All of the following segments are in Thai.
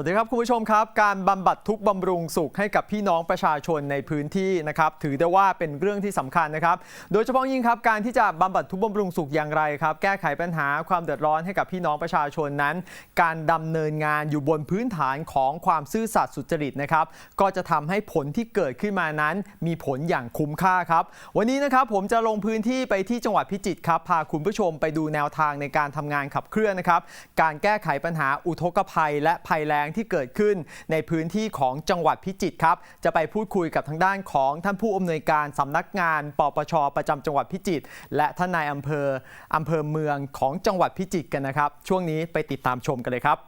วัสดีครับคุณผู้ชมครับ การบำบัดทุกข์บำรุงสุขให้กับพี่น้องประชาชนในพื้นที่นะครับถือได้ว่าเป็นเรื่องที่สำคัญนะครับ โดยเฉพาะยิ่งครับการที่จะบำบัดทุกข์บำรุงสุขอย่างไรครับ แก้ไขปัญหาความเดือดร้อนให้กับพี่น้องประชาชนนั้น การดำเนินงานอยู่บนพื้นฐานของความซื่อสัตย์สุจริตนะครับก็จะทำให้ผลที่เกิดขึ้นมานั้น มีผลอย่างคุ้มค่าครับ วันนี้นะครับผมจะลงพื้นที่ไปที่จังหวัดพิจิตรครับพาคุณผู้ชมไปดูแนวทางในการทำงานขับเคลื่อนนะครับการแก้ไขปัญหาอุทกภัย และภัยแล้งที่เกิดขึ้นในพื้นที่ของจังหวัดพิจิตรครับ จะไปพูดคุยกับทางด้านของท่านผู้อำนวยการสำนักงานปปชประจำจังหวัดพิจิตรและท่านนายอำเภออำเภอเมืองของจังหวัดพิจิตรกันนะครับ ช่วงนี้ไปติดตามชมกันเลยครับ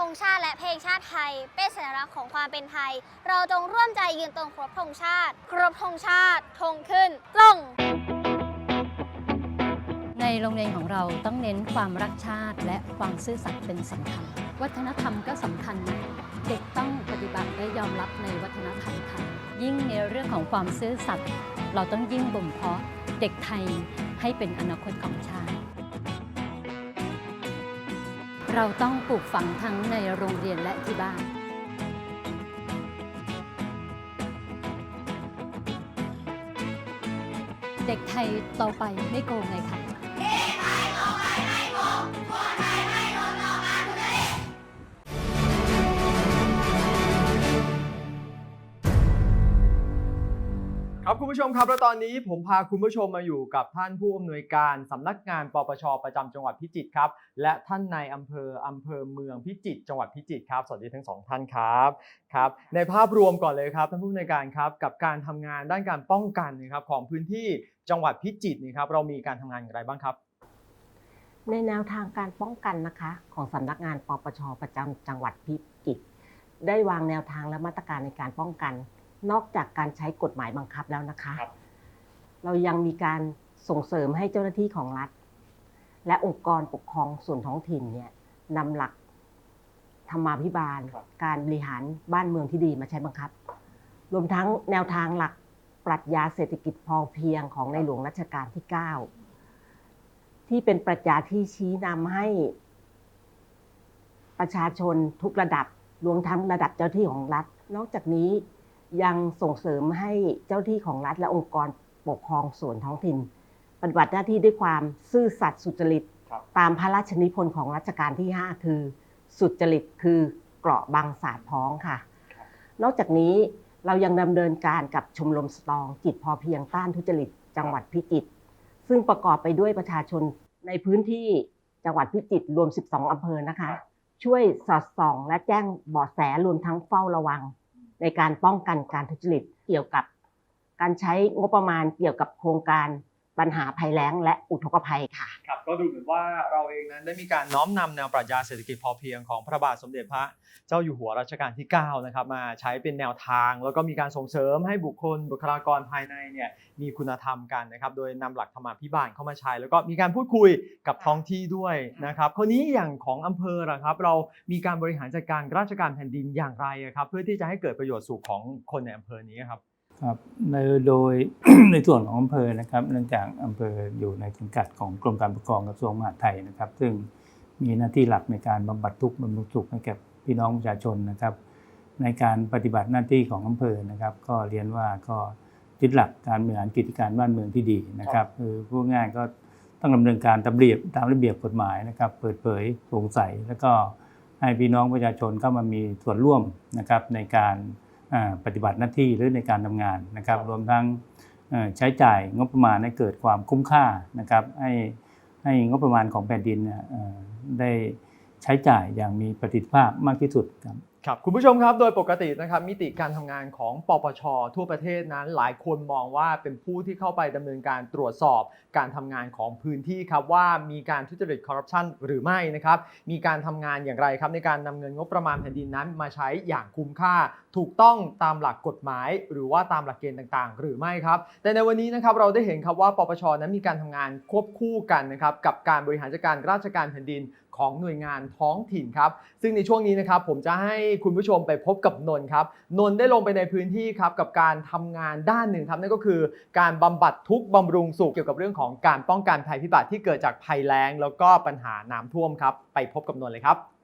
ธงชาติและเพลงชาติไทย เป็นสัญลักษณ์ของความเป็นไทย เราจงร่วมใจยืนตรงครบธงชาติ ครบธงชาติธงขึ้นตรง ในโรงเรียนของเราต้องเน้นความรักชาติและความซื่อสัตย์เป็นสำคัญ วัฒนธรรมก็สำคัญนะเด็กต้องปฏิบัติและยอมรับในวัฒนธรรมไทยยิ่งในเรื่องของความซื่อสัตย์เราต้องยิ่งบ่มเพาะเด็กไทยให้เป็นอนาคตของชาติ เราต้องปลูกฝังทั้งในโรงเรียนและที่บ้านเด็กไทยโตไปไม่โกงเลยค่ะ ครับคุณผู้ชมครับแล้วตอนนี้ผมพาคุณผู้ชมมาอยู่กับท่านผู้อำนวยการสำนักงานปปชประจำจังหวัดพิจิตรครับ และท่านนายอำเภออำเภอเมืองพิจิตรจังหวัดพิจิตรครับสวัสดีทั้งสองท่านครับครับ ในภาพรวมก่อนเลยครับท่านผู้อำนวยการครับกับการทำงานด้านการป้องกันนะครับของพื้นที่จังหวัดพิจิตรนี่ครับเรามีการทำงานอย่างไรบ้างครับ ในแนวทางการป้องกันนะคะของสำนักงานปปชประจำจังหวัดพิจิตรได้วางแนวทางและมาตรการในการป้องกัน นอกจากการใช้กฎหมายบังคับแล้วนะคะ ครับ เรายังมีการส่งเสริมให้เจ้าหน้าที่ของรัฐ และองค์กรปกครองส่วนท้องถิ่นเนี่ยนำหลักธรรมาภิบาล ครับ การบริหารบ้านเมืองที่ดีมาใช้บังคับ รวมทั้งแนวทางหลักปรัชญาเศรษฐกิจพอเพียงของในหลวงรัชกาลที่ 9 ที่เป็นปรัชญาที่ชี้นำให้ ประชาชนทุกระดับรวมทั้งระดับเจ้าที่ของรัฐ นอกจากนี้ ยังส่งเสริมให้เจ้าที่ของรัฐและองค์กรปกครองส่วนท้องถิ่น ปฏิบัติหน้าที่ด้วยความซื่อสัตย์สุจริตครับตามพระราชนิพนธ์ของรัชกาลที่ 5 คือ สุจริตคือเกราะบางสาดพ้องค่ะ นอกจากนี้เรายังดำเนินการกับชมรมสตรองจิตพอเพียงต้านทุจริตจังหวัดพิจิตรซึ่งประกอบไปด้วยประชาชนในพื้นที่จังหวัดพิจิตรรวม 12 อำเภอนะคะ ช่วยสอดส่องและแจ้งเบาะแสรวมทั้งเฝ้าระวัง ในการป้องกันการทุจริตเกี่ยวกับการใช้งบประมาณเกี่ยวกับโครงการ ปัญหาภัยแล้งและอุทกภัยค่ะครับก็ดูเหมือนว่าเราเองนั้นได้มีการน้อมนำแนวปรัชญาเศรษฐกิจพอเพียงของพระบาทสมเด็จพระเจ้าอยู่หัวรัชกาลที่9นะครับมาใช้เป็นแนวทาง แล้วก็มีการส่งเสริมให้บุคคล บุคลากรภายในเนี่ยมีคุณธรรมกันนะครับโดยนำหลักธรรมาภิบาลเข้ามาใช้ แล้วก็มีการพูดคุยกับท้องที่ด้วยนะครับคราวนี้อย่างของอำเภอละครับ เรามีการบริหารจัดการราชการแผ่นดินอย่างไรครับเพื่อที่จะให้เกิดประโยชน์สุขของคนในอำเภอนี้ครับ ครับในโดยในส่วนของอำเภอนะครับ เนื่องจากอำเภออยู่ในสังกัดของกรมการปกครองกระทรวงมหาดไทยนะครับ ซึ่งมีหน้าที่หลักในการบำบัดทุกข์บำรุงสุขให้แก่พี่น้องประชาชนนะครับ ในการปฏิบัติหน้าที่ของอำเภอนะครับ ก็เรียนว่าก็ยึดหลักการบริหารกิจการบ้านเมืองที่ดีนะครับคือพูดง่ายก็ต้องดำเนินการตามระเบียบตามระเบียบกฎหมายนะครับ เปิดเผยโปร่งใสแล้วก็ให้พี่น้องประชาชนเข้ามามีส่วนร่วมนะครับในการ ปฏิบัติหน้าที่หรือในการทำงานนะครับรวมทั้งเอ่อใช้จ่ายงบประมาณให้เกิดความคุ้มค่านะครับให้ให้งบประมาณของแผ่นดินเนี่ยเอ่อได้ใช้จ่ายอย่างมีประสิทธิภาพมากที่สุดครับ ครับคุณผู้ชมครับโดยปกตินะครับมิติการทำงานของปปช ทั่วประเทศนั้นหลายคนมองว่าเป็นผู้ที่เข้าไปดำเนินการตรวจสอบการทำงานของพื้นที่ครับว่ามีการทุจริตคอร์รัปชันหรือไม่นะครับมีการทำงานอย่างไรครับในการนำเงินงบประมาณแผ่นดินนั้นมาใช้อย่างคุ้มค่า ถูกต้องตามหลักกฎหมาย หรือว่าตามหลักเกณฑ์ต่างๆ หรือไม่ครับแต่ในวันนี้นะครับเราได้เห็นครับว่าปปชนั้นมีการทำงานควบคู่กันนะครับกับการบริหารจัดการราชการแผ่นดิน ของหน่วยงานท้องถิ่นครับ ซึ่งในช่วงนี้นะครับผมจะให้คุณผู้ชมไปพบกับนนท์ครับ นนท์ได้ลงไปในพื้นที่ครับกับการทำงานด้านหนึ่งครับนั่นก็คือการบำบัดทุกข์บำรุงสุขเกี่ยวกับเรื่องของการป้องกันภัยพิบัติที่เกิดจากภัยแล้ง แล้วก็ปัญหาน้ำท่วมครับ ไปพบกับนนท์เลยครับ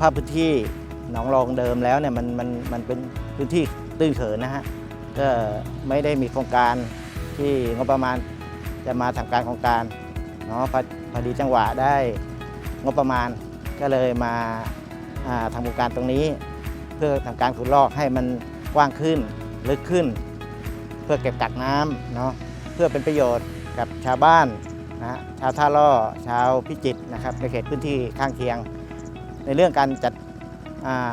ภาพพื้นที่หนองรองเดิมแล้วเนี่ยมันมันมันเป็นพื้นที่ตื้นเขินนะฮะก็ไม่ได้มีโครงการที่งบประมาณจะมาทำการโครงการเนาะพอดีจังหวะได้งบประมาณก็เลยมาทำโครงการตรงนี้ เพื่อทำการขุดลอกให้มันกว้างขึ้นลึกขึ้น เพื่อเก็บกักน้ำเนาะเพื่อเป็นประโยชน์กับชาวบ้านนะฮะชาวท่าล่อชาวพิจิตรนะครับในเขตพื้นที่ข้างเคียง ในเรื่องการจัดอ่า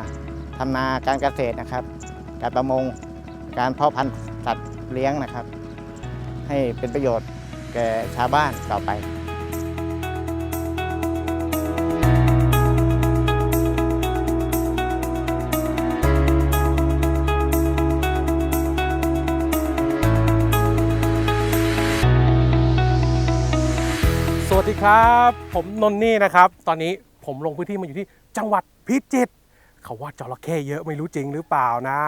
ทำนาการเกษตรนะครับ การประมงการเพาะพันธุ์สัตว์เลี้ยงนะครับ ให้เป็นประโยชน์แก่ชาวบ้านต่อไปสวัสดีครับ ผมนนนี่นะครับ ตอนนี้ผมลงพื้นที่มาอยู่ที่ จังหวัดพิจิตรเขาว่าจระเข้เยอะไม่รู้จริงหรือเปล่านะ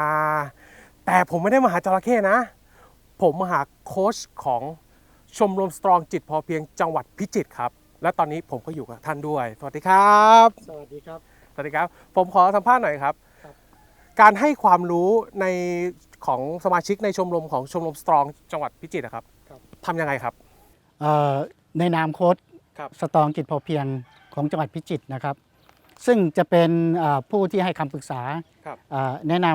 แต่ผมไม่ได้มาหาจระเข้นะ ผมมาหาโค้ชของชมรมสตรองจิตพอเพียงจังหวัดพิจิตรครับ และตอนนี้ผมก็อยู่กับท่านด้วย สวัสดีครับ สวัสดีครับสวัสดีครับ ผมขอสัมภาษณ์หน่อยครับครับการให้ความรู้ในของสมาชิกในชมรมของชมรมสตรองจังหวัดพิจิตรนะครับทำยังไงครับ เอ่อในนามโค้ดครับ สตองจิตพอเพียงของจังหวัดพิจิตรนะครับ ซึ่งจะเป็นเอ่อผู้ที่ให้คำปรึกษาครับเอ่อแนะน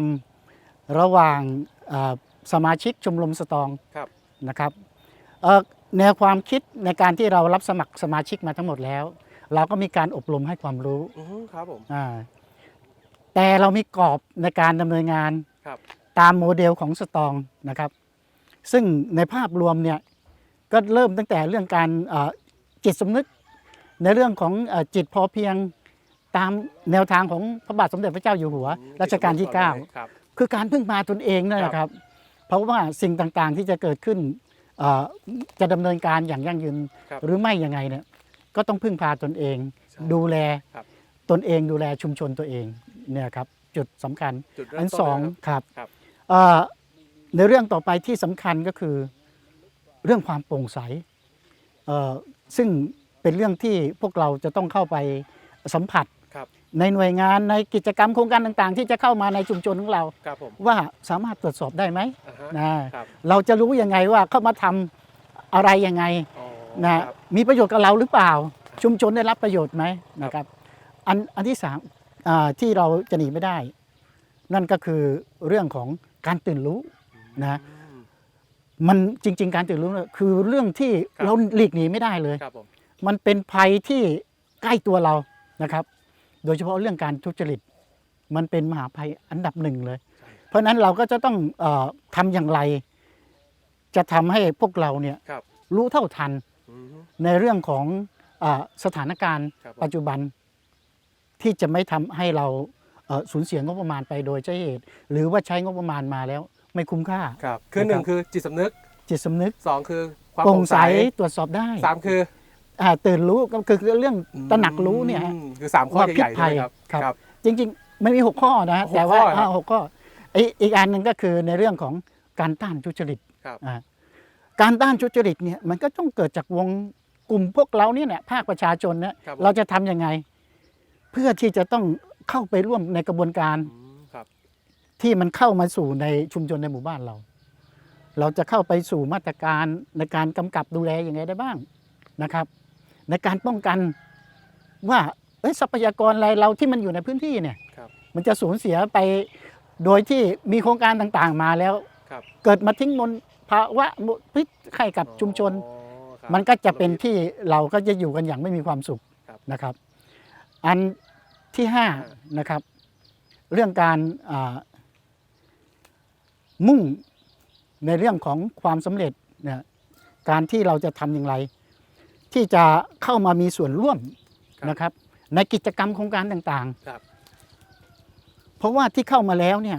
ำระหว่างเอ่อสมาชิกชมรมสตองครับนะครับเอ่อแนวความคิดในการที่เรารับสมัครสมาชิกมาทั้งหมดแล้ว เราก็มีการอบรมให้ความรู้อือฮึครับผมอ่าแต่เรามีกรอบในการดำเนินงานครับตามโมเดลของสตองนะครับ ซึ่งในภาพรวมเนี่ยก็เริ่มตั้งแต่เรื่องการเอ่อจิตสำนึกในเรื่องของเอ่อจิตพอเพียง ตามแนวทางของพระบาทสมเด็จพระเจ้าอยู่หัวรัชกาลที่ครับ9คือการพึ่งพาตนเองนั่นแหละครับ เพราะว่าสิ่งต่างๆที่จะเกิดขึ้นเอ่อจะดำเนินการอย่างยั่งยืนครับหรือไม่ยังไงเนี่ยก็ต้องพึ่งพาตนเองใช่ดูแลครับตนเองดูแลชุมชนตัวเองเนี่ยครับจุดสำคัญจุดเริ่อัมนต้นสองเลยนะครับครับครับเอ่อในเรื่องต่อไปที่สำคัญก็คือเรื่องความโปร่งใสเอ่อซึ่งเป็นเรื่องที่พวกเราจะต้องเข้าไปสัมผัส ครับในหน่วยงานในกิจกรรมโครงการต่างๆ ที่จะเข้ามาในชุมชนของเรา ครับผมว่าสามารถตรวจสอบได้ไหมอ่าฮะนะ ครับเราจะรู้ยังไงว่าเข้ามาทำอะไรยังไงอ๋อนะครับ มีประโยชน์กับเราหรือเปล่า ชุมชนได้รับประโยชน์ไหมนะครับอันอันที่สามอ่าที่เราจะหนีไม่ได้ นั่นก็คือเรื่องของการตื่นรู้นะอืมมันจริง ๆ การตื่นรู้เนี่ยคือเรื่องที่ครับ เราหลีกหนีไม่ได้เลย ครับผมมันเป็นภัยที่ใกล้ตัวเรานะครับ โดยเฉพาะเรื่องการทุจริต มันเป็นมหาภัยอันดับหนึ่งเลย เพราะฉะนั้นเราก็จะต้องเออทำอย่างไร จะทำให้พวกเราเนี่ยครับ รู้เท่าทันอืม ในเรื่องของอาสถานการณ์ครับผม ปัจจุบันที่จะไม่ทำให้เราเอ่อสูญเสียงบประมาณไปโดยใช่เหตุ หรือว่าใช้งบประมาณมาแล้ว ไม่คุ้มค่า ครับ คือหนึ่งคือจิตสำนึกจิตสำนึกสองคือความโปโปร่ร่งงใสใสตรวจสอบได้ สามคือ อ่าตื่นรู้ก็คือเรื่องตระหนักรู้เนี่ยฮะ อืมคือสามข้อว่าใหญ่ๆพิษภัใช่ยไหมครับครับครับ จริงๆ ไม่มี6ข้อนะฮะหกแต่ว่าข้อเหรออ่าหกข้ออีกอีกอันหนึ่งก็คือในเรื่องของการต้านทุจริตครับ อ่าการต้านทุจริตเนี่ยมันก็ต้องเกิดจากวงกลุ่มพวกเราเนี่ยแหละภาคประชาชนเนี่ยครับเราจะทำยังไง เพื่อที่จะต้องเข้าไปร่วมในกระบวนการอืมครับ ที่มันเข้ามาสู่ในชุมชนในหมู่บ้านเรา เราจะเข้าไปสู่มาตรการในการกำกับดูแลยังไงได้บ้างนะครับ ในการป้องกันว่าเอ้ยทรัพยากรอะไรเราที่มันอยู่ในพื้นที่เนี่ยครับมันจะสูญเสียไปโดยที่มีโครงการต่างๆมาแล้วครับเกิดมาทิ้งมลภาวะมลพิษให้กับชุมชนอ๋อครับมันก็จะเป็นที่เราก็จะอยู่กันอย่างไม่มีความสุขครับนะครับ อันที่ห้านะครับเรื่องการอ่ามุ่งในเรื่องของความสำเร็จเนี่ยการที่เราจะทำอย่างไร ที่จะเข้ามามีส่วนร่วมนะครับ ในกิจกรรมโครงการต่างครับ ๆ เพราะว่าที่เข้ามาแล้วเนี่ย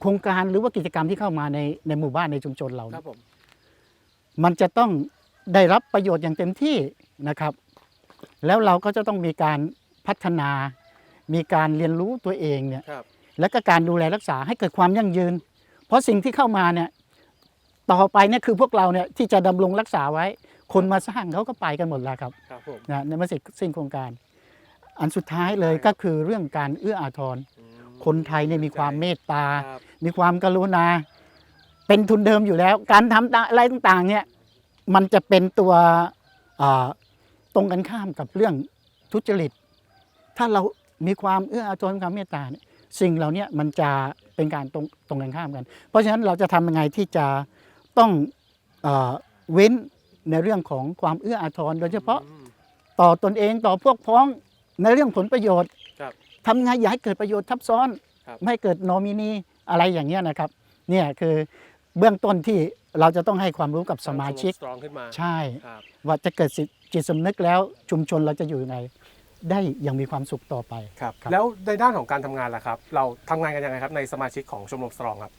โครงการหรือว่ากิจกรรมที่เข้ามาในในหมู่บ้านในชุมชนเราคเนี่รัยบผม มันจะต้องได้รับประโยชน์อย่างเต็มที่นะครับ แล้วเราก็จะต้องมีการพัฒนา มีการเรียนรู้ตัวเองเนี่ย ครับ และก็การดูแลรักษาให้เกิดความยั่งยืน เพราะสิ่งที่เข้ามาเนี่ยต่อไปเนี่ยคือพวกเราเนี่ยที่จะดำรงรักษาไว้ คนมาสร้างเขาก็ไปกันหมดแล้วครับครับผมนะในเมื่อเสร็จสิ้นโครงการ อันสุดท้ายเลยก็คือเรื่องการเอื้ออาทร อืม คนไทยเนี่ยมีความเมตตา ครับมีความกรุณา เป็นทุนเดิมอยู่แล้ว การทำอะไรต่างๆ เนี่ย มันจะเป็นตัวอ่าตรงกันข้ามกับเรื่องทุจริต ถ้าเรามีความเอื้ออาทรความเมตตาเนี่ยสิ่งเหล่าเนี้มันจะเป็นการตรงตรงกันข้ามกัน เพราะฉะนั้นเราจะทำยังไงที่จะต้องเออเว้น ในเรื่องของความเอื้ออาทร โดยเฉพาะอืมต่อตนเองต่อพวกพ้องในเรื่องผลประโยชน์ครับทำไงอย่าให้เกิดประโยชน์ทับซ้อน ครับ ไม่ให้เกิดโนมินีอะไรอย่างเงี้ยนะครับ เนี่ยคือเบื้องต้นที่เราจะต้องให้ความรู้กับสมาชิก สตรองขึ้นมาใช่ ครับ ว่าจะเกิดจิตสำนึกแล้วชุมชนเราจะอยู่ยังไง ได้อยังมีความสุขต่อไป ครับ ครับ แล้วในด้านของการทำงานล่ะครับ เราทำงานกันยังไงครับในสมาชิกของชมรมสตรองครับ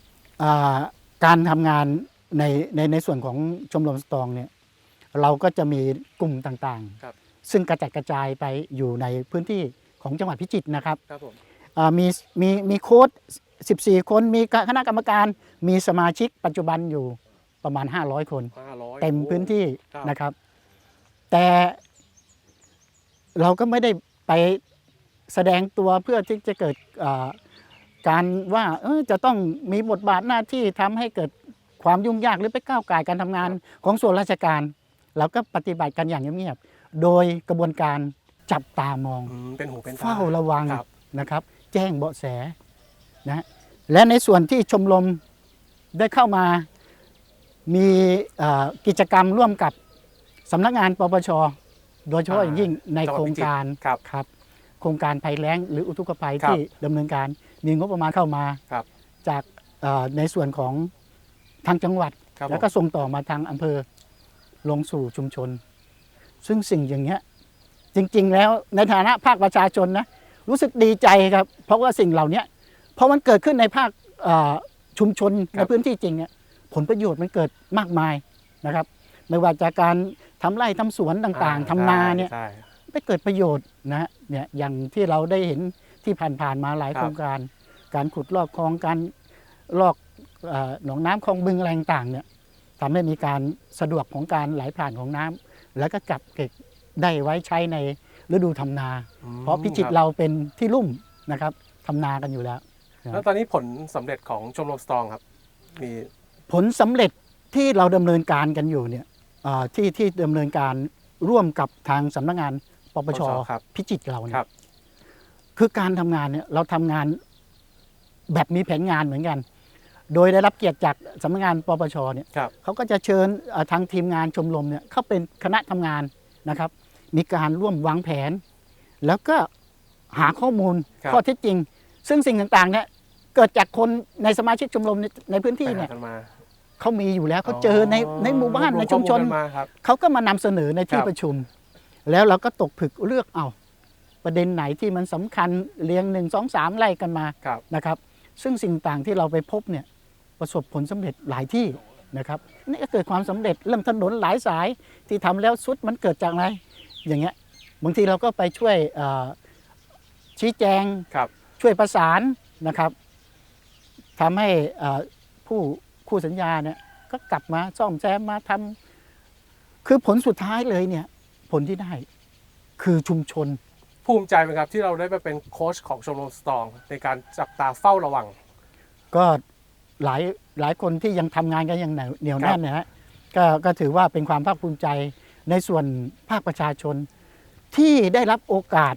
อ่าการทำงานในในในส่วนของชมรมสตรองเนี่ย เราก็จะมีกลุ่มต่างครับ ๆ ซึ่งกระจัดกระจายไปอยู่ในพื้นที่ของจังหวัดพิจิตรนะครับครับผมอ่ามีมีมีโค้ด14 คนมีคณะกรรมการ มีสมาชิกปัจจุบันอยู่ประมาณ 500 คน ห้าร้อยเต็มพื้นที่ครับนะครับ แต่เราก็ไม่ได้ไปแสดงตัวเพื่อที่จะเกิดอ่าการว่าเออจะต้องมีบทบาทหน้าที่ทำให้เกิดความยุ่งยากหรือไปก้าวไก่ายการทำงานของส่วนราชการ เราก็ปฏิบัติกันอย่างเงียบๆโดยกระบวนการจับตามอง อืมเป็นหูเป็นตา เฝ้าระวังครับ นะครับ แจ้งเบาะแสนะและในส่วนที่ชมรมได้เข้ามามีเอ่อกิจกรรมร่วมกับสำนักงานปปช โดยเฉพาะอย่างยิ่งในจังหวัดโครงการพิจิตรครับ ครับ โครงการภัยแล้งหรืออุทกภัยครับที่ดำเนินการมีงบประมาณเข้ามาครับจากเอ่อในส่วนของทางจังหวัด ครับแล้วก็ส่งต่อมาทางอำเภอ ลงสู่ชุมชน ซึ่งสิ่งอย่างเงี้ยจริงๆ แล้วในฐานะภาคประชาชนนะรู้สึกดีใจครับ เพราะว่าสิ่งเหล่านี้พอมันเกิดขึ้นในภาคเอ่อชุมชนครัในบพื้นที่จริงเนี่ยผลประโยชน์มันเกิดมากมายนะครับ ไม่ว่าจากการทำไร่ทำสวนต่างๆทำนาเนี่ยใช่ไม่เกิดประโยชน์นะฮะเนี่ยอย่างที่เราได้เห็นที่ผ่านๆมาหลายครับโครงการ การขุดลอกคลองการลอกเอ่อหนองน้ำคลองบึงอะไรต่างๆเนี่ย ทำให้มีการสะดวกของการไหลผ่านของน้ำแล้วก็กลับเก็บได้ไว้ใช้ในฤดูทำนาอืมเพราะพิจิตครบเราเป็นที่ลุ่มนะครับทำนากันอยู่แล้ว แล้วตอนนี้ผลสำเร็จของชมรมสตรองครับมีผลสำเร็จที่เราดำเนินการกันอยู่เนี่ยอ่าที่ที่ดำเนินการร่วมกับทางสำนักงานปปชครับพิจิตรเราเนี่ครัยบคือการทำงานเนี่ยเราทำงานแบบมีแผนงานเหมือนกัน โดยได้รับเกียรติจากสำนักงานปปชเนี่ยครับ เขาก็จะเชิญเอ่อทางทีมงานชมรมเนี่ยเข้าเป็นคณะทำงานนะครับ มีการร่วมวางแผน แล้วก็หาข้อมูลครับ ข้อเท็จจริง ซึ่งสิ่งต่างๆเนี่ยเกิดจากคนในสมาชิกชมรมในในพื้นที่ไปหาเนี่ยกันมาเขามีอยู่แล้วเขาเจอในในหมู่บ้านในชุมชนรวข้อลกันมาครับ เขาก็มานำเสนอในที่ครับ ประชุม แล้วเราก็ตกผึกเลือกเอา ประเด็นไหนที่มันสำคัญเรียงหนึ่งสองสามไล่กันมาครับ นะครับ ซึ่งสิ่งต่างที่เราไปพบเนี่ย ประสบผลสำเร็จหลายที่นะครับนี่ก็เกิดความสำเร็จเรื่องถนนหลายสายที่ทำแล้วสุดมันเกิดจากอะไรอย่างเงี้ยบางทีเราก็ไปช่วยเอ่อชี้แจงครับช่วยประสานนะครับทำให้เอ่อผู้คู่สัญญาเนี่ยก็กลับมาซ่อมแซมมาทำคือผลสุดท้ายเลยเนี่ยผลที่ได้คือชุมชน ภูมิใจไหมครับที่เราได้ไปเป็นโค้ชของชมรมสตรองในการจับตาเฝ้าระวัง ก็ หลายหลายคนที่ยังทำงานกันอย่างเหนียวเหนียวครับแน่นนะฮะก็ก็ถือว่าเป็นความภาคภูมิใจในส่วนภาคประชาชนที่ได้รับโอกาส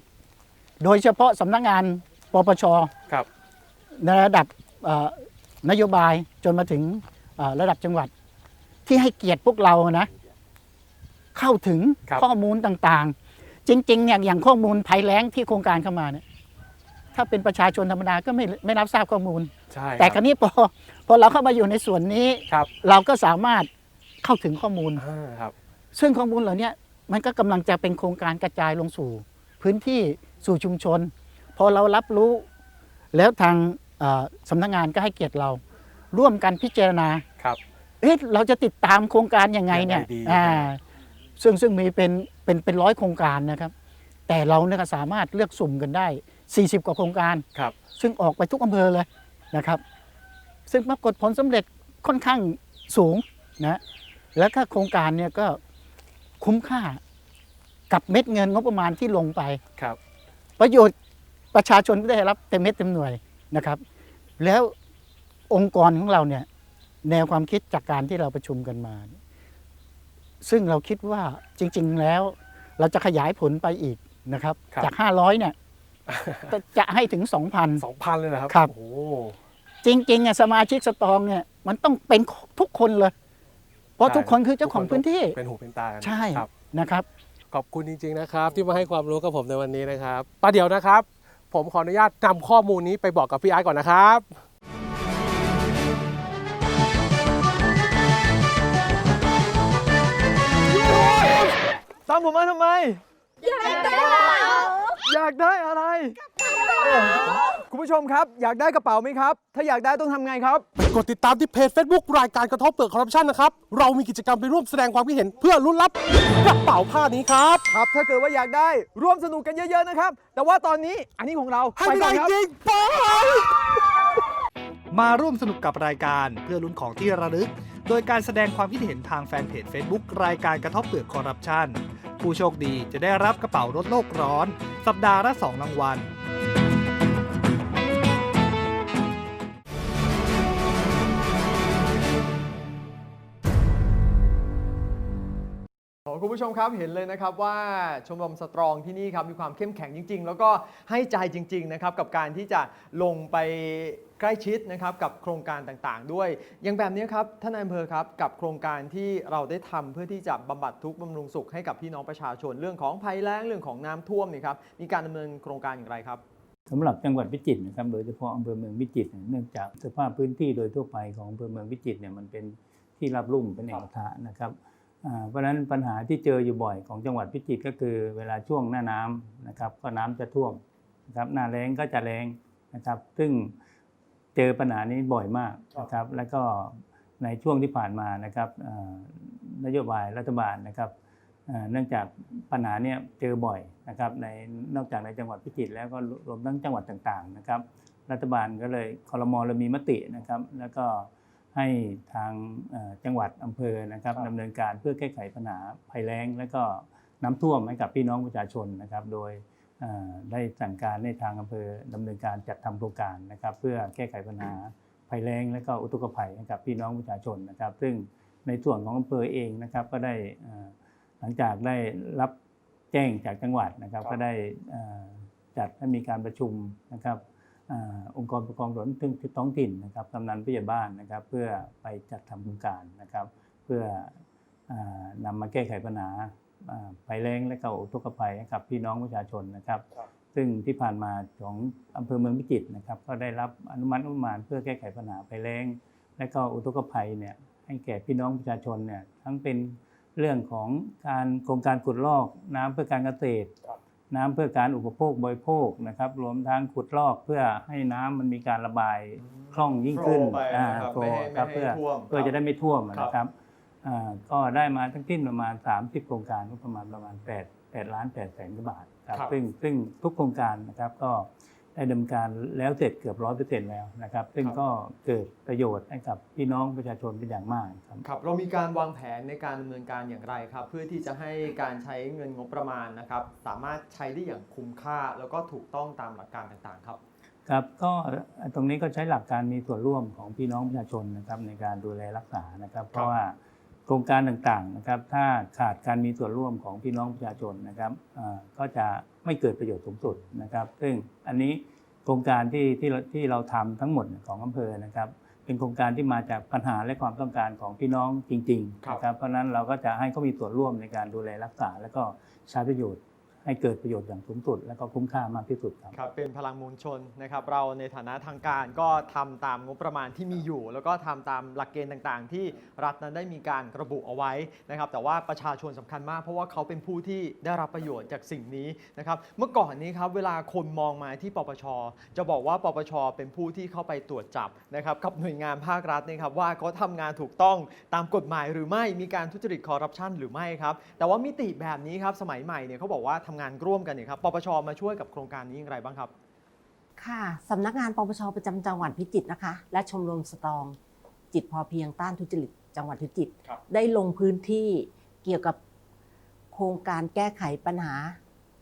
โดยเฉพาะสำนักงานปปชครับในระดับเอ่อนโยบายจนมาถึงเอ่อระดับจังหวัด ที่ให้เกียรติพวกเรานะ เข้าถึงครับข้อมูลต่างๆ จริงๆเนี่ยอย่างข้อมูลภัยแล้งที่โครงการเข้ามาเนี่ยถ้าเป็นประชาชนธรรมดาก็ไม่ไม่รับทราบข้อมูล ใช่แต่ครั้นี้พอพอเราเข้ามาอยู่ในส่วนนี้ ครับเราก็สามารถเข้าถึงข้อมูล อ่าครับ ซึ่งข้อมูลเหล่านี้มันก็กำลังจะเป็นโครงการกระจายลงสู่ พื้นที่สู่ชุมชน พอเรารับรู้ แล้วทางเอ่อสำนักงานก็ให้เกียรติเรา ร่วมกันพิจารณา ครับ เอ๊ะเราจะติดตามโครงการยังไงเนี่ยยังไงดีอ่าอ่าซึ่งซึ่งมีเป็นเป็นเป็นร้อยโครงการนะครับ แต่เราเนี่ยก็สามารถเลือกสุ่มกันได้ 40 กว่าโครงการ ครับ ซึ่งออกไปทุกอำเภอเลย นะครับ ซึ่งปรากฏผลสำเร็จค่อนข้างสูงนะแล้วก็โครงการเนี่ยก็คุ้มค่ากับเม็ดเงินงบประมาณที่ลงไปครับ ประโยชน์ประชาชนก็ได้รับเต็มเม็ดเต็มหน่วยนะครับ แล้วองค์กรของเราเนี่ยแนวความคิดจากการที่เราประชุมกันมา ซึ่งเราคิดว่าจริง ๆ แล้วเราจะขยายผลไปอีกนะครับครับจาก 500เนี่ย จะให้ถึง 2,000 สองพันเลยนะครับ ครับ โอ้โหจริงๆอะสมาชิกสตรองเนี่ยมันต้องเป็นทุกคนเลย เพราะทุกคนคือเจ้าของพื้นที่เป็นหูเป็นตากันใช่ครับ นะครับ ขอบคุณจริง ๆ นะครับ ที่มาให้ความรู้กับผมในวันนี้นะครับป้าเดี๋ยวนะครับ ผมขออนุญาตนำข้อมูลนี้ไปบอกกับพี่อาร์ตก่อนนะครับ ตามผมมาทำไม อยากได้ อยากได้อะไร คุณผู้ชมครับ อยากได้กระเป๋าไหมครับ ถ้าอยากได้ต้องทำไงครับไปกดติดตามที่เพจ Facebook รายการกระทบเปลือกคอร์รัปชันนะครับ เรามีกิจกรรมไปร่วมแสดงความคิดเห็นเพื่อลุ้นรับกระเป๋าผ้านี้ครับ ครับ ถ้าเกิดว่าอยากได้ร่วมสนุกกันเยอะ ๆ นะครับ แต่ว่าตอนนี้อันนี้ของเราให้ไม่ได้ก่อนครับ จริงไป มาร่วมสนุกกับรายการเพื่อลุ้นของที่ระลึก โดยการแสดงความคิดเห็นทางแฟนเพจ Facebook รายการกระทบเปลือกคอร์รัปชันผู้โชคดีจะได้รับกระเป๋ารถโลกร้อน สัปดาห์ละ 2 รางวัลขอคุณผู้ชมครับเห็นเลยนะครับว่าชมรมสตรองที่นี่ครับมีความเข้มแข็งจริง ๆ แล้วก็ให้ใจจริง ๆ นะครับ กับการที่จะลงไป ใกล้ชิดนะครับกับโครงการต่างๆ ด้วย อย่างแบบนี้ครับท่านนายอำเภอครับกับโครงการที่เราได้ทำเพื่อที่จะบำบัดทุกข์บำรุงสุขให้กับพี่น้องประชาชนเรื่องของภัยแล้งเรื่องของน้ำท่วมนี่ครับมีการดำเนินโครงการอย่างไรครับสำหรับจังหวัดพิจิตรนะครับโดยเฉพาะอำเภอเมืองพิจิตรเนื่องจากสภาพพื้นที่โดยทั่วไปของอำเภอเมืองพิจิตรเนี่ยมันเป็นที่ราบลุ่มเป็นแอ่งกระทะนะครับเพราะฉะนั้นปัญหาที่เจออยู่บ่อยของจังหวัดพิจิตรก็คือเวลาช่วงหน้าน้ำนะครับก็น้ำจะท่วมนะครับหน้าแล้งก็จะแล้งนะครับ ซึ่ง เจอปัญหานี้บ่อยมากนะครับ แล้วก็ในช่วงที่ผ่านมานะครับอ่านโยบายรัฐบาลนะครับเอ่อเนื่องจากปัญหาเนี้ยเจอบ่อยนะครับในนอกจากในจังหวัดพิจิตรแล้วก็รวมทั้งจังหวัดต่างๆนะครับ รัฐบาลก็เลยคอรมอเรามีมตินะครับ แล้วก็ให้ทางเอ่อจังหวัดอำเภอนะครับครับดำเนินการเพื่อแก้ไขปัญหาภัยแล้ง และก็น้ำท่วมให้กับพี่น้องประชาชนนะครับ โดยเอ่อ ได้สั่งการในทางอำเภอดำเนินการจัดทำโครงการนะครับ เพื่อแก้ไขปัญหาภัยแล้งและก็อุทกภัยให้กับพี่น้องประชาชนนะครับ ซึ่งในส่วนของอำเภอเองนะครับก็ได้หลังจากได้รับแจ้งจากจังหวัดนะครับ ก็ได้จัดให้มีการประชุมนะครับองค์กรปกครองส่วนท้องถิ่นนะครับกำนันผู้ใหญ่บ้านนะครับ เพื่อไปจัดทำโครงการนะครับ เพื่อนำมาแก้ไขปัญหา ภัยแล้งและก็อุทกภัยให้กับพี่น้องประชาชนนะครับ ซึ่งที่ผ่านมาของอำเภอเมืองพิจิตรนะครับ ก็ได้รับอนุมัติงบประมาณเพื่อแก้ไขปัญหาภัยแล้ง และก็อุทกภัยเนี่ยให้แก่พี่น้องประชาชนเนี่ยทั้งเป็นเรื่องของการโครงการขุดลอกน้ำเพื่อการเกษตร น้ำเพื่อการอุปโภคบริโภคนะครับ รวมทั้งขุดลอกเพื่อให้น้ำมันมีการระบายคล่องยิ่งขึ้นโฟลว์ไปอ่านะครับโฟลว์ไม่ให้ครับไม่ให้เพื่อท่วมเพื่อครับจะได้ไม่ท่วมครับนะครับอ่า ก็ได้มาทั้งสิ้นประมาณ 30 โครงการก็ประมาณประมาณ 8 8ล้าน8แสนกว่าบาทครับครับซึ่งซึ่งทุกโครงการนะครับก็ได้ได้ดำเนินการแล้วเสร็จเกือบร้อยเปอร์เซ็นต์แล้วนะครับ ซึ่งครับก็เกิดประโยชน์ให้กับพี่น้องประชาชนเป็นอย่างมากครับครับเรามีการวางแผนในการดำเนินการอย่างไรครับ เพื่อที่จะให้การใช้เงินงบประมาณนะครับ สามารถใช้ได้อย่างคุ้มค่า แล้วก็ถูกต้องตามหลักการต่างๆ ครับครับก็ตรงนี้ก็ใช้หลักการมีส่วนร่วมของพี่น้องประชาชนนะครับในการดูแลรักษานะครับ เพราะว่าโครงการต่างๆนะครับถ้าขาดการมีส่วนร่วมของพี่น้องประชาชนนะครับก็จะไม่เกิดประโยชน์สูงสุดนะครับ ซึ่งอันนี้โครงการที่ที่เราที่เราทำทั้งหมดของอำเภอนะครับ เป็นโครงการที่มาจากปัญหาและความต้องการของพี่น้องจริงๆครับนะครับเพราะนั้นเราก็จะให้เขามีส่วนร่วมในการดูแลรักษา และก็ใช้ประโยชน์ ให้เกิดประโยชน์อย่างสูงสุด และก็คุ้มค่ามากที่สุดครับ ครับเป็นพลังมวลชนนะครับ เราในฐานะทางการก็ทำตามงบประมาณที่มีอยู่ แล้วก็ทำตามหลักเกณฑ์ต่างๆ ที่รัฐนั้นได้มีการระบุเอาไว้นะครับ แต่ว่าประชาชนสำคัญมาก เพราะว่าเขาเป็นผู้ที่ได้รับประโยชน์จากสิ่งนี้นะครับ เมื่อก่อนนี้ครับเวลาคนมองมาที่ปปช จะบอกว่าปปช เป็นผู้ที่เข้าไปตรวจจับนะครับกับหน่วยงานภาครัฐนะครับว่าเขาทำงานถูกต้องตามกฎหมายหรือไม่มีการทุจริตคอร์รัปชันหรือไม่ครับแต่ว่ามิติแบบนี้ครับสมัยใหม่เนี่ยเขาบอกว่าทำงานร่วมกันเนี่ยครับปปชมาช่วยกับโครงการนี้อย่างไรบ้างครับ ค่ะสำนักงานปปชประจำจังหวัดพิจิตรนะคะ และชมรมสตรอง จิตพอเพียงต้านทุจริตจังหวัดพิจิตรครับ ได้ลงพื้นที่เกี่ยวกับโครงการแก้ไขปัญหา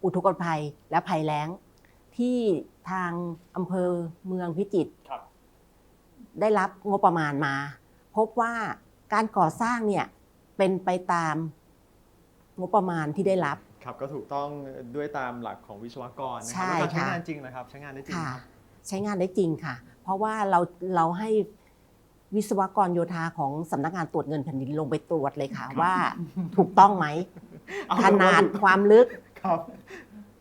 อุทกภัยและภัยแล้ง ที่ทางอำเภอเมืองพิจิตร ครับ ได้รับงบประมาณมา พบว่าการก่อสร้างเนี่ยเป็นไปตามงบประมาณที่ได้รับ ครับก็ถูกต้องด้วยตามหลักของวิศวกรนะคใช่รัแล้วการใช้ค่ะ งานจริงนะครับ ใช้งานได้จริงค่ะ ครับ ใช้งานได้จริงค่ะ เพราะว่าเราเราให้วิศวกรโยธาของสำนักงานตรวจเงินแผ่นดินลงไปตรวจเลยค่ะ ว่าถูกต้องไหมเอาขนาดความลึก ครับ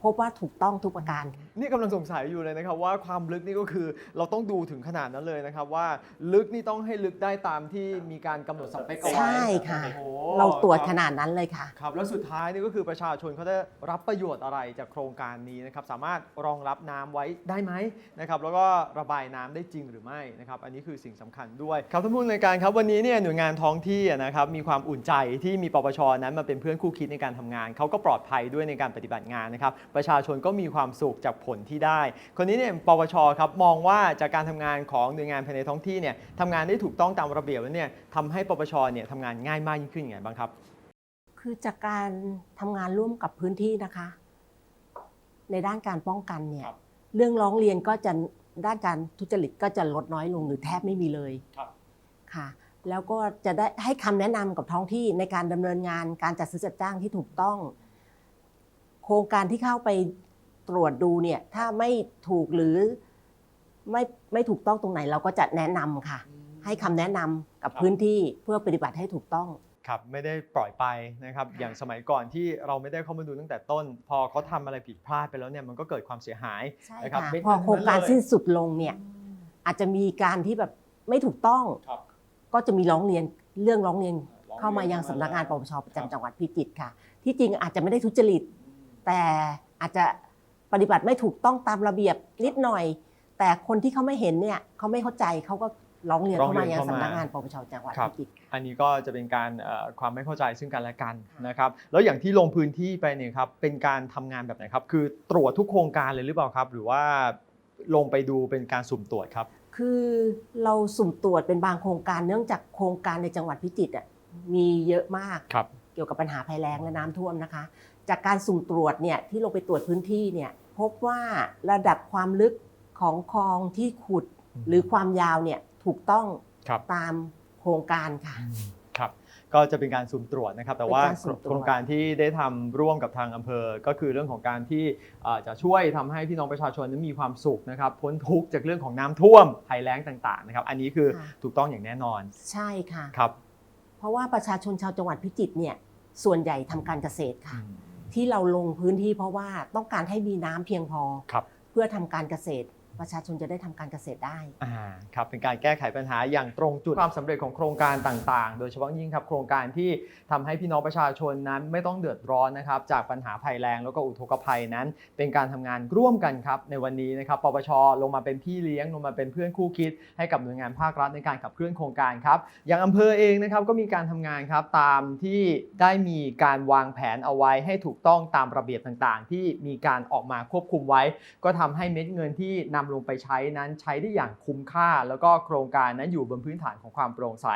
พบว่าถูกต้องทุกประการ นี่กำลังสงสัยอยู่เลยนะครับว่าความลึกนี่ก็คือเราต้องดูถึงขนาดนั้นเลยนะครับ ว่าลึกนี่ต้องให้ลึกได้ตามที่มีการกำหนดสเปคเอาไว้ใช่ค่ะ โอ้โหเราตรวจคบขนาดนั้นเลยค่ะ ครับแล้วสุดท้ายนี่ก็คือประชาชนเขาได้รับประโยชน์อะไรจากโครงการนี้นะครับสามารถรองรับน้ำไว้ได้ไหมนะครับแล้วก็ระบายน้ำได้จริงหรือไม่นะครับอันนี้คือสิ่งสำคัญด้วยครับท่านผู้ในวยการครับวันนี้เนี่ยหน่วยงานท้องที่นะครับมีความอุ่นใจที่มีปปชนั้นมาเป็นเพื่อนคู่คิดในการทำงานเขาก็ปลอดภัยด้วยในการปฏิบัติงานนะครับประชาชนก็มีความสุขจากผลที่ได้ คนนี้เนี่ยปปชครับมองว่าจากการทำงานของหน่วยงานภายในท้องที่เนี่ยทำงานได้ถูกต้องตามระเบียบแล้วเนี่ยทำให้ปปชเนี่ยทำงานง่ายมากยิ่งขึ้นยังไงบ้างครับ คือจากการทำงานร่วมกับพื้นที่นะคะ ในด้านการป้องกันเนี่ยครับเรื่องร้องเรียนก็จะด้านการทุจริตก็จะลดน้อยลงหรือแทบไม่มีเลยครับค่ะ แล้วก็จะได้ให้คำแนะนำกับท้องที่ในการดำเนินงานการจัดซื้อจัดจ้างที่ถูกต้อง โครงการที่เข้าไป ตรวจดูเนี่ยถ้าไม่ถูกหรือไม่ไม่ถูกต้องตรงไหนเราก็จะแนะนำค่ะ ให้คำแนะนำกับครับพื้นที่เพื่อปฏิบัติให้ถูกต้อง ครับไม่ได้ปล่อยไปนะครับ อย่างสมัยก่อนที่เราไม่ได้เข้ามาดูตั้งแต่ต้น พอเขาทำอะไรผิดพลาดไปแล้วเนี่ยมันก็เกิดความเสียหาย ใช่นะครับค่ะไม่พอโครงการเลยสิ้นสุดลงเนี่ยอาจจะมีการที่แบบไม่ถูกต้อง ครับ ก็จะมีร้องเรียนเรื่องร้องเรียนร้องเรียนเข้ามายังสำนักงานปเข้าปมาชประครับจำจังหวัดพิจิตรค่ะ ที่จริงอาจจะไม่ได้ทุจริต แต่อาจจะ ปฏิบัติไม่ถูกต้องตามระเบียบนิดหน่อย แต่คนที่เขาไม่เห็นเนี่ยเขาไม่เข้าใจเขาก็ร้องเรียนเข้ามายังสำนักงานปปชจังหวัดครับพิจิตรอันนี้ก็จะเป็นการเอ่อความไม่เข้าใจซึ่งกันและกันนะครับ แล้วอย่างที่ลงพื้นที่ไปเนี่ยครับเป็นการทำงานแบบไหนครับ คือตรวจทุกโครงการเลยหรือเปล่าครับ หรือว่าลงไปดูเป็นการสุ่มตรวจครับ คือเราสุ่มตรวจเป็นบางโครงการเนื่องจากโครงการในจังหวัดพิจิตรอะมีเยอะมากครับเกี่ยวกับปัญหาภัยแล้งและน้ำท่วมนะคะ จากการสุ่มตรวจเนี่ยที่ลงไปตรวจพื้นที่เนี่ยพบว่าระดับความลึกของคลองที่ขุดอืมหรือความยาวเนี่ยถูกต้องครับตามโครงการค่ะครับก็จะเป็นการสุ่มตรวจนะครับ แต่ว่าเป็นการสุ่มตรวจโครงการที่ได้ทำร่วมกับทางอำเภอ ก็คือเรื่องของการที่เอ่อจะช่วยทำให้พี่น้องประชาชนนั้นมีความสุขนะครับพ้นทุกข์จากเรื่องของน้ำท่วมภัยแล้งต่างๆนะครับ อันนี้คือค่ะถูกต้องอย่างแน่นอน ใช่ค่ะครับ เพราะว่าประชาชนชาวจังหวัดพิจิตรเนี่ยส่วนใหญ่ทำการเกษตรค่ะ ที่เราลงพื้นที่เพราะว่าต้องการให้มีน้ำเพียงพอครับเพื่อทำการเกษตร ประชาชนจะได้ทำการเกษตรได้อ่าครับเป็นการแก้ไขปัญหาอย่างตรงจุดความสำเร็จของโครงการต่างๆ โดยเฉพาะยิ่งครับโครงการที่ทำให้พี่น้องประชาชนนั้นไม่ต้องเดือดร้อนนะครับจากปัญหาภัยแรงแล้วก็อุทกภัยนั้น เป็นการทำงานร่วมกันครับในวันนี้นะครับปปชลงมาเป็นพี่เลี้ยงลงมาเป็นเพื่อนคู่คิด ให้กับหน่วยงานภาครัฐในการขับเคลื่อนโครงการครับอย่างอำเภอเองนะครับก็มีการทำงานครับตามที่ได้มีการวางแผนเอาไว้ให้ถูกต้องตามระเบียบต่างๆ ที่มีการออกมาควบคุมไว้ ก็ทำให้เม็ดเงินที่นำลงไปใช้นั้นใช้ได้อย่างคุ้มค่า แล้วก็โครงการนั้นอยู่บนพื้นฐานของความโปร่งใส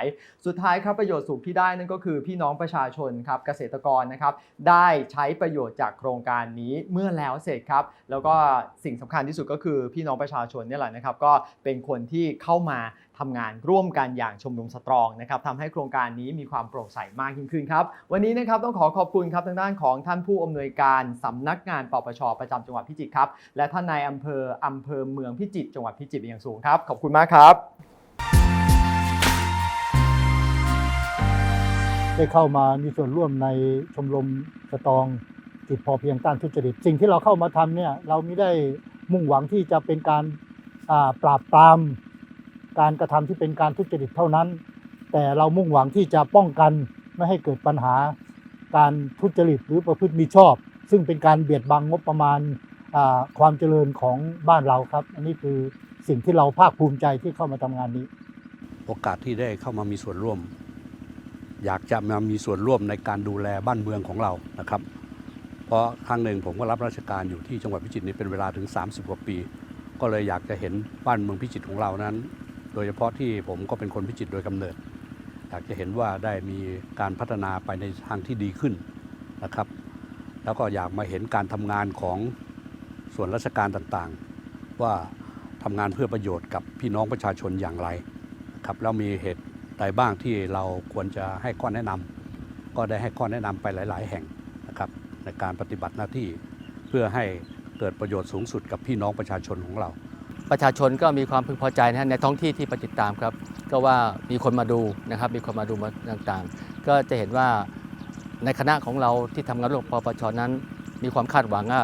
สุดท้ายครับประโยชน์สูงที่ได้นั่นก็คือพี่น้องประชาชนครับเกษตรกรนะครับได้ใช้ประโยชน์จากโครงการนี้เมื่อแล้วเสร็จครับ แล้วก็สิ่งสำคัญที่สุดก็คือพี่น้องประชาชนนี่แหละนะครับก็เป็นคนที่เข้ามาทำงานร่วมกันอย่างชมรมสตรองนะครับทำให้โครงการนี้มีความโปร่งใสมากยิ่งขึ้นครับ วันนี้นะครับต้องขอขอบคุณครับทางด้านของท่านผู้อำนวยการสำนักงานปปชประจำจังหวัดพิจิตรครับ และท่านนายอำเภออำเภอเมืองพิจิตรจังหวัดพิจิตรเป็นอย่างสูงครับ ขอบคุณมากครับ ได้เข้ามามีส่วนร่วมในชมรมสตองจิตพอเพียงต้านทุจริต สิ่งที่เราเข้ามาทำเนี่ยเราไม่ได้มุ่งหวังที่จะเป็นการปราบปราม การกระทำที่เป็นการทุจริตเท่านั้น แต่เรามุ่งหวังที่จะป้องกันไม่ให้เกิดปัญหา การทุจริตหรือประพฤติมิชอบ ซึ่งเป็นการเบียดบังงบประมาณความเจริญของบ้านเราครับ อันนี้คือสิ่งที่เราภาคภูมิใจที่เข้ามาทำงานนี้ โอกาสที่ได้เข้ามามีส่วนร่วม อยากจะมามีส่วนร่วมในการดูแลบ้านเมืองของเรานะครับ เพราะครั้งหนึ่งผมก็รับราชการอยู่ที่จังหวัดพิจิตรนี้เป็นเวลาถึง 30 กว่าปี ก็เลยอยากจะเห็นบ้านเมืองพิจิตรของเรานั้น โดยเฉพาะที่ผมก็เป็นคนพิจิตรโดยกำเนิด อยากจะเห็นว่าได้มีการพัฒนาไปในทางที่ดีขึ้นนะครับ แล้วก็อยากมาเห็นการทำงานของส่วนราชการต่างๆ ว่าทำงานเพื่อประโยชน์กับพี่น้องประชาชนอย่างไรครับแล้วมีเหตุใดบ้างที่เราควรจะให้ข้อแนะนำก็ได้ให้ข้อแนะนำไปหลาย ๆ แห่งนะครับ ในการปฏิบัติหน้าที่เพื่อให้เกิดประโยชน์สูงสุดกับพี่น้องประชาชนของเรา ประชาชนก็มีความพึงพอใจนะในท้องที่ที่ปฏิตามครับ ก็ว่ามีคนมาดูนะครับ มีคนมาดูมาต่างๆ ก็จะเห็นว่าในคณะของเราที่ทำงานร่วมปปชนั้น มีความคาดหวังว่า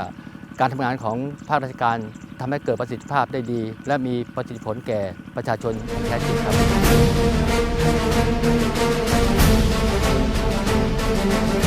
การทำงานของภาคราชการทำให้เกิดประสิทธิภาพได้ดี และมีประสิทธิผลแก่ประชาชนแท้จริงครับ Thank you.